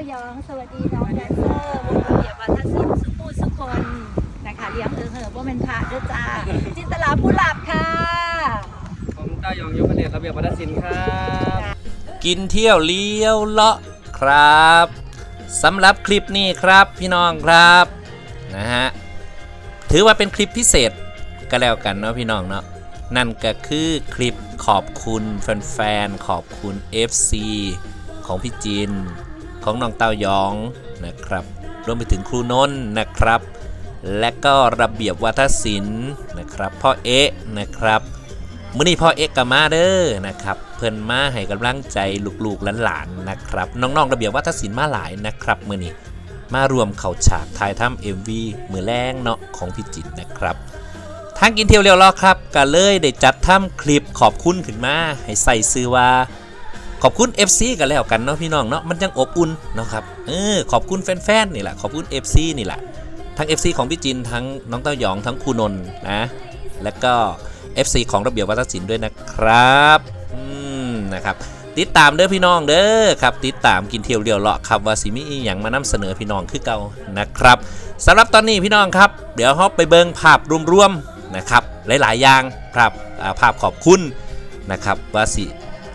ายอง สวัสดีน้องแดนเซอร์วงระเบียบวัฒนศิลป์สุภูสุคนนะคะเลี้ยงเออเหอะว่าเป็นพระด้วยจ้าจินตลาผู้หลับค่ะผมต้ายองยกเดชระเบียบวัฒนศิลป์ครับกินเที่ยวเลี้ยวเลาะครับสำหรับคลิปนี้ครับพี่น้องครับนะฮะถือว่าเป็นคลิปพิเศษก็แล้วกันเนาะพี่น้องเนาะนั่นก็คือคลิปขอบคุณแฟนๆขอบคุณ FC ของพี่จิน ของน้องเต้ายองนะครับ รวมไปถึงครูนนท์นะครับ และก็ระเบียบวัฒนศิลป์นะครับพ่อเอ๊ะนะครับมื่อนี้พ่อเอกกมาเด้อนะครับ เพิ่นมาให้กำลังใจลูกๆหลานๆนะครับ น้องๆระเบียบวัฒนศิลป์มาหลายนะครับมื่อนี้มารวมเข่าฉากถ่ายทำเอ็มวีมือแรงเนาะของพี่จิตนะครับทางกินเที่ยวเรียวรอครับก็เลยได้จัดทำคลิปขอบคุณขึ้นมาให้ใส่ซื้อว่า ขอบคุณ FC กันแล้วกันเนาะพี่น้องเนาะมันจังอบอุ่นเนาะครับเออขอบคุณแฟนๆนี่แหละขอบคุณ FC นี่แหละทั้ง FC ของพี่จินทั้งน้องเต้ายองทั้งครูนนท์นะแล้วก็ FC ของระเบียบวัฒนศิลป์ด้วยนะครับอืมนะครับติดตามเด้อพี่น้องเด้อครับติดตามกินเที่ยวเดียวเลาะครับว่าสิมีอย่างมานำเสนอพี่น้องคือเก่านะครับสำหรับตอนนี้พี่น้องครับ เดี๋ยวเราไปเบิ่งภาพรวมๆนะครับหลายๆอย่างครับภาพขอบคุณนะครับว่าสิ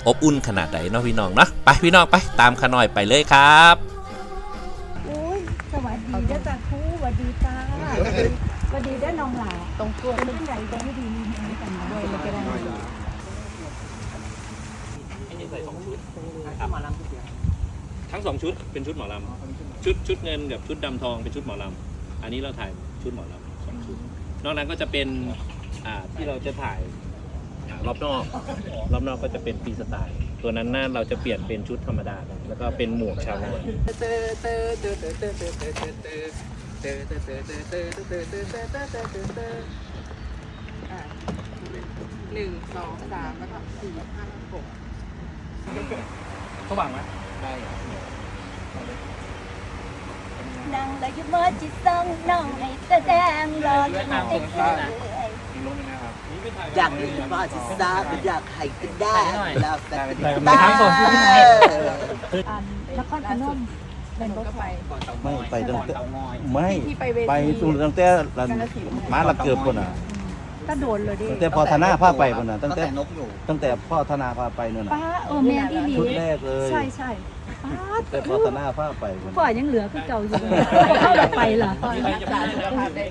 อบอุ่นขนาดไหนเนาะพี่น้องเนาะไปพี่น้องไปตามขาน่อยไปเลยครับโอ้ยสวัสดีเด้อจ้าครูสวัสดีจ้าสวัสดีเด้อน้องหลาตรงตัวเป็นที่ไหนตรงที่ดีมีมีกันนะด้วยเลยก็ได้ทั้งสองชุดเป็นชุดหมอลำชุดชุดเงินกับชุดดำทองเป็นชุดหมอลำอันนี้เราถ่ายชุดหมอลำสองชุดนอกนั้นก็จะเป็นอ่าที่เราจะถ่ายอ่า รอบนอกรอบนอกก็จะเป็นฟรีสไตล์ ตัวนั้นหน้าเราจะเปลี่ยนเป็นชุดธรรมดากันแล้วก็เป็นหมวกชาวนาหนึ่งสองสามแล้วก็สี่ห้าหกเขาบังไหมได้นั่งแล้วอยุเมื่อจิตต้องน้องให้แสดงรอจะมาติดเลย มีรถไหมนะครับ อยากเป็นพ่อที่ทราบอยากให้ก็ได้แล้วแต่เป็นได้บ้าทั้งสองชุดที่ไหนมเป็นรถไฟไม่ไปตั้งแต่ไม่ไปตั้งตั้งแต่ม้าละเกือบคนอะก็โดนเลยดิตั้งแต่พ่อธนาพาไปคนอะตั้งแต่ตั้งแต่พ่อธนาพาไปนู่นน่ะป้าเออแมนอีหลีชุดแรกเลยใช่ใช่ ป้าตั้งแต่พ่อธนาพาไปคนพ่อน่ะยังเหลือคือเก่าอยู่เลยเข้าแบบไปเหรอ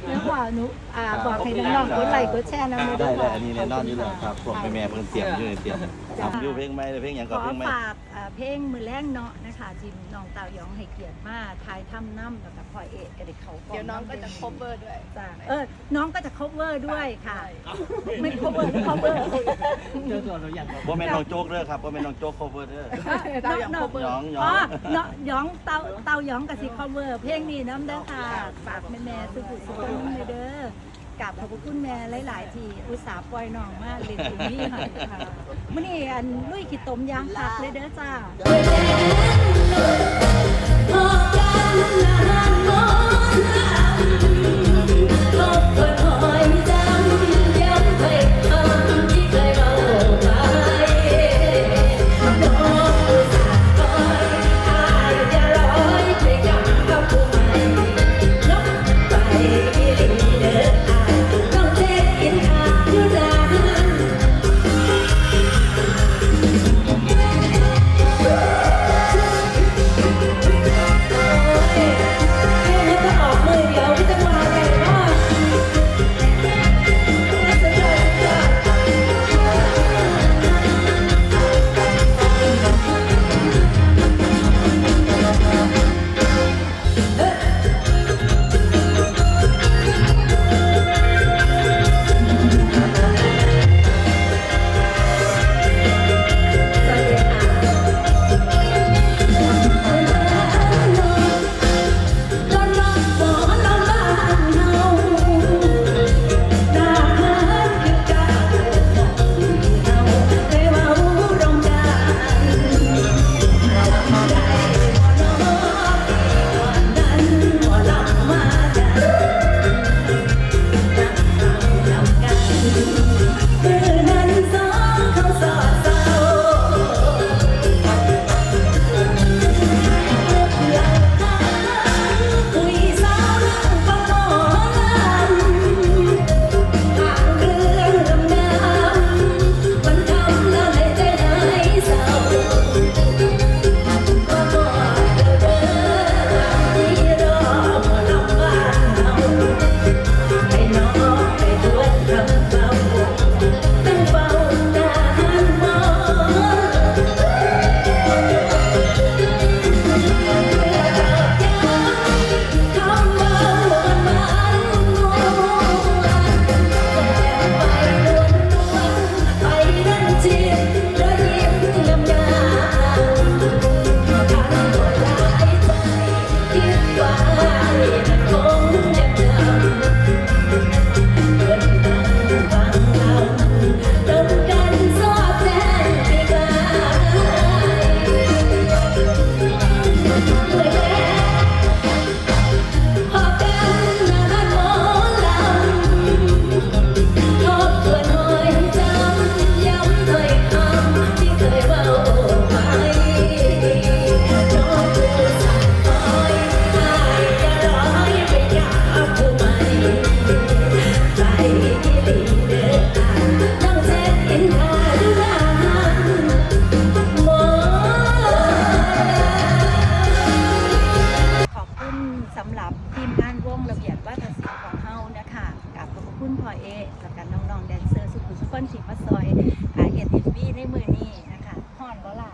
แล้วว่าหนูอ่าบอกให้น้องๆกดไลค์กดแชร์นะได้เลยอันนี้แน่นอนอยู่แล้วครับพวกแม่แม่ๆเพิ่นเตรียมอยู่ในเตรียมทำอยู่เพลงไหมเพลงหยังขก็อเพลงไหมฝากอ่า เพลงมือแรงเนาะนะคะจิมน้องเต่ายองให้เกียรติมาทายถ้ำน้ำแล้วกับพ่อเอกกับเด็กเขาเดี๋ยวน้องก็จะ cover ด้วยจ้ะเออ น้องก็จะ cover ด้วยค่ะ ไม่ cover cover บ่แม่นน้องโจ๊กเด้อครับบ่แม่นน้องโจ๊ก cover เด้อเต่ายอง cover หยองหยอ๋อองเนาะหยองเตาเตาหยองกับสิ cover เพลงนี้น้ำเด้อค่ะฝากแม่แม่ๆสุขุสุขนุ่มเลยเด้อ กราบขอบพระคุณแม่หลาย ๆ ที่อุตส่าห์ปล่อยน้องมาเล่นตรงนี้ให้ค่ะมื้อนี้อันลุยขีดตมยางคักเลยเด้อจ้า สำหรับทีมงานวงระเบียบวัฒนศิลป์ของเฮานะคะกับขอบคุณพ่อเอแล้วกันน้องๆแดนเซอร์สุขุมสุขนสีมาซอยอาเห็ดเอ็มบี้ในมือนี้นะคะฮอนบ่ล่ะ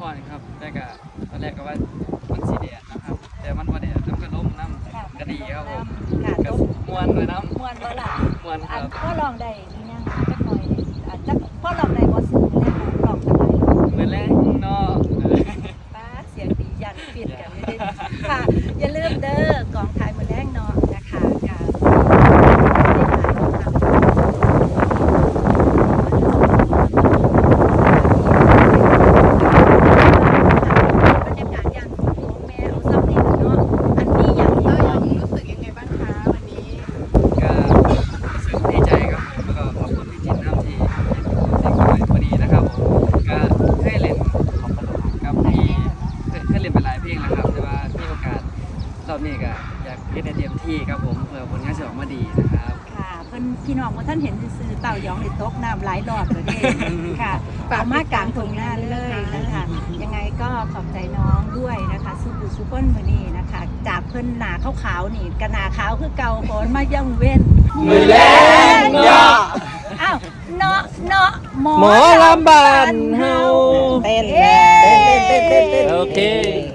ฮอนครับแต่ก็ตอนแรกก็ว่ามันสีแดดนะครับ แต่มันว่าแดดน้ำกระล้มน้ำกระดีครับผมกระมมวนเลยน้ำมวนบ่ล่ะมวนครับพ่อลองได้นี่ยังจะกหน่อยอาจจะพ่อลองได้บ่สูงแน่ลองจัไหเหมือนแรกนอกป้าเสียงดียันปิดกันไม่ได้ค่ะ รอบนี้ก็อยากเล่นให้เต็มที่ครับผมเพื่อผลงานจะออกมาดีนะครับค่ะเพิ่นพี่น้องว่าท่านเห็นซื่อๆเต่ายองนี่ตกน้ำหลายรอบเลยเด้ค่ะเอามากลางตรงหน้าเลยนะคะยังไงก็ขอบใจน้องด้วยนะคะซูบูซูเปอร์มือนี่นะคะ จากเพิ่นหนาขาวๆนี่กะหนาขาวคือเก่าฝนมาย่องเว้นมือแรงเนาะอ้าวเนาะเนาะหมอหมอลำบานเฮาเต้นเต้นเต้นเต้นเต้นเต้นโอเคขอบคุณค่ะ